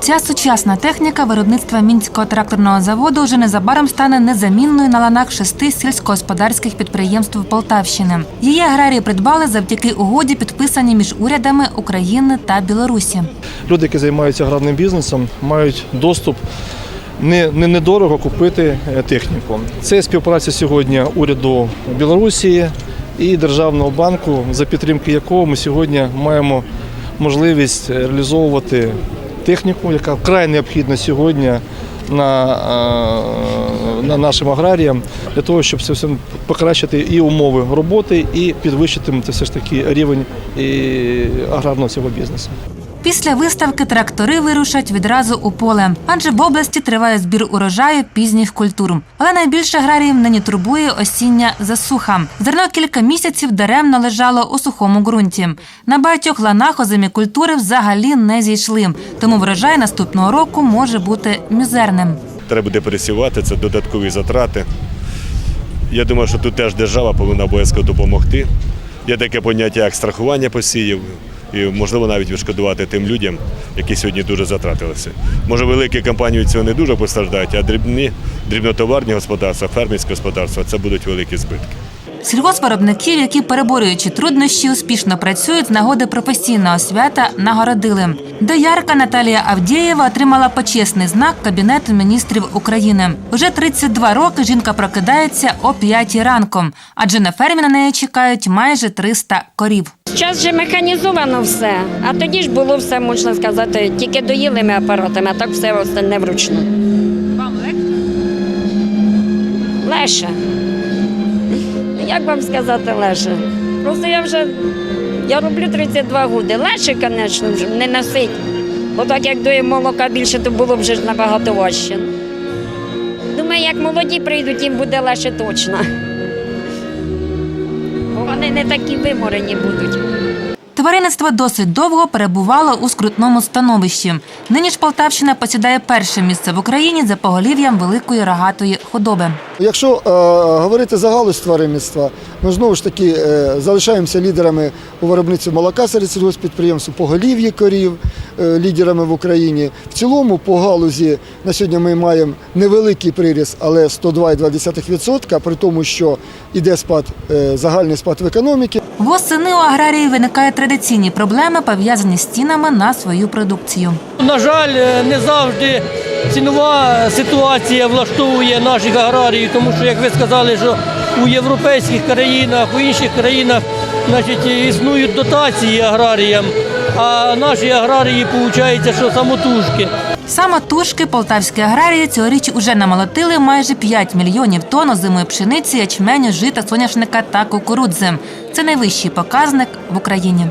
Ця сучасна техніка виробництва мінського тракторного заводу вже незабаром стане незамінною на ланах шести сільськогосподарських підприємств Полтавщини. Її аграрії придбали завдяки угоді, підписаній між урядами України та Білорусі. Люди, які займаються аграрним бізнесом, мають доступ не, не недорого купити е, техніку. Це співпраця сьогодні уряду Білорусі і Державного банку, за підтримки якого ми сьогодні маємо можливість реалізовувати техніку, яка вкрай необхідна сьогодні на, е, на нашим аграріям для того, щоб все покращити і умови роботи, і підвищити це все ж таки рівень і аграрного цього бізнесу. Після виставки трактори вирушать відразу у поле, адже в області триває збір урожаю пізніх культур. Але найбільше аграріїв нині турбує осіння засуха. Зерно кілька місяців даремно лежало у сухому ґрунті. На багатьох ланах озимі культури взагалі не зійшли, тому врожай наступного року може бути мізерним. Треба буде пересівати, це додаткові затрати. Я думаю, що тут теж держава повинна обов'язково допомогти. Є таке поняття, як страхування посіїв, і можливо навіть відшкодувати тим людям, які сьогодні дуже затратилися. Може, великі компанії від цього не дуже постраждають, а дрібні, дрібнотоварні господарства, фермерські господарства це будуть великі збитки. Сільгоспвиробників, які переборюючи труднощі, успішно працюють з нагоди професійного свята, нагородили. Доярка Наталія Авдєєва отримала почесний знак Кабінету міністрів України. Уже 32 роки жінка прокидається о 5 ранку, адже на фермі на неї чекають майже 300 корів. Зараз же механізовано все, а тоді ж було все, можна сказати, тільки доїлими апаратами, а так все остальне вручну. Вам легше? Леше. Як вам сказати леше? Просто я вже я роблю 32 роки. Леше, звісно, вже не носить. Бо так як доє молока більше, то було б вже набагато важче. Думаю, як молоді прийдуть, їм буде легше точно. Бо вони не такі виморені будуть. Тваринництво досить довго перебувало у скрутному становищі. Нині ж Полтавщина посідає перше місце в Україні за поголів'ям великої рогатої худоби. Якщо е, говорити за галузь тваринництва, ми знову ж таки е, залишаємося лідерами у виробництві молока серед сільгоспідприємств, поголів'ї корів, е, лідерами в Україні. В цілому по галузі на сьогодні ми маємо невеликий приріст, але 102,2%, при тому, що йде спад, е, загальний спад в економіці. Восени у аграрії виникають традиційні проблеми, пов'язані з цінами на свою продукцію. На жаль, е, не завжди цінова ситуація влаштовує наших аграріїв, тому що, як ви сказали, що у європейських країнах, у інших країнах значить, існують дотації аграріям, а наші аграрії, виходить, що самотужки. Самотужки полтавські аграрії цьогоріч уже намолотили майже 5 мільйонів тонн озимої пшениці, ячменю, жита, соняшника та кукурудзи. Це найвищий показник в Україні.